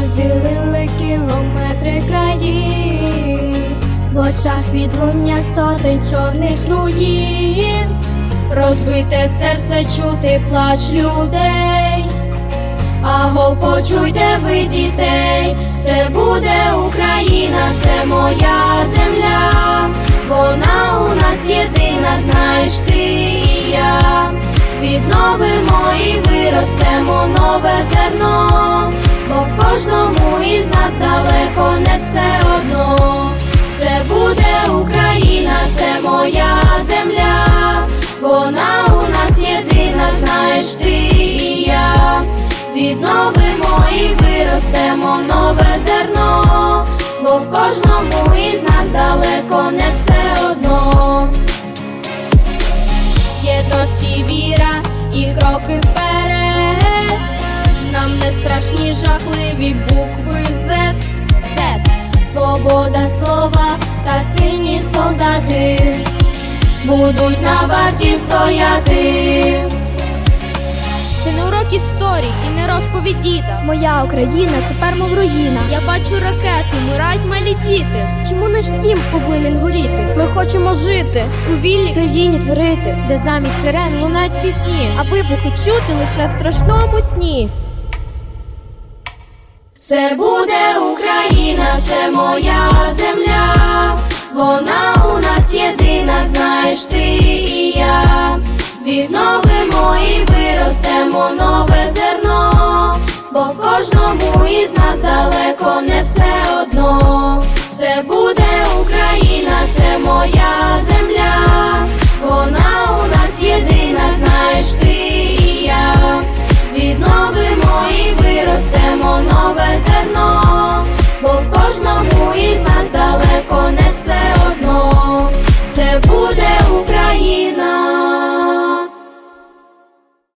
розділили кілометри країн, в очах відлуння сотень чорних руїн, розбите серце чути плач людей. Аго, почуйте ви дітей, це буде Україна, це моя земля, вона у нас єдина, знаєш ти і я. Відновимо і виростемо нове зерно, кожному із нас далеко не все одно. Це буде Україна, це моя земля, вона у нас єдина, знаєш ти і я. Відновимо і виростемо нове зерно, бо в кожному із нас далеко не все одно. Єдності віра і кроки. Страшні жахливі букви Z, Z Свобода слова та сильні солдати будуть на варті стояти. Це не урок історії і не розповідь діда. Моя Україна тепер мов руїна. Я бачу ракети, вмирають малі діти. Чому наш дім повинен горіти? Ми хочемо жити у вільній країні творити, де замість сирен лунають пісні. а вибухи чути лише в страшному сні. Це буде Україна, це моя земля. Вона у нас єдина, знаєш ти і я. Відновимо і виростемо нове зерно, бо в кожному із нас далеко не все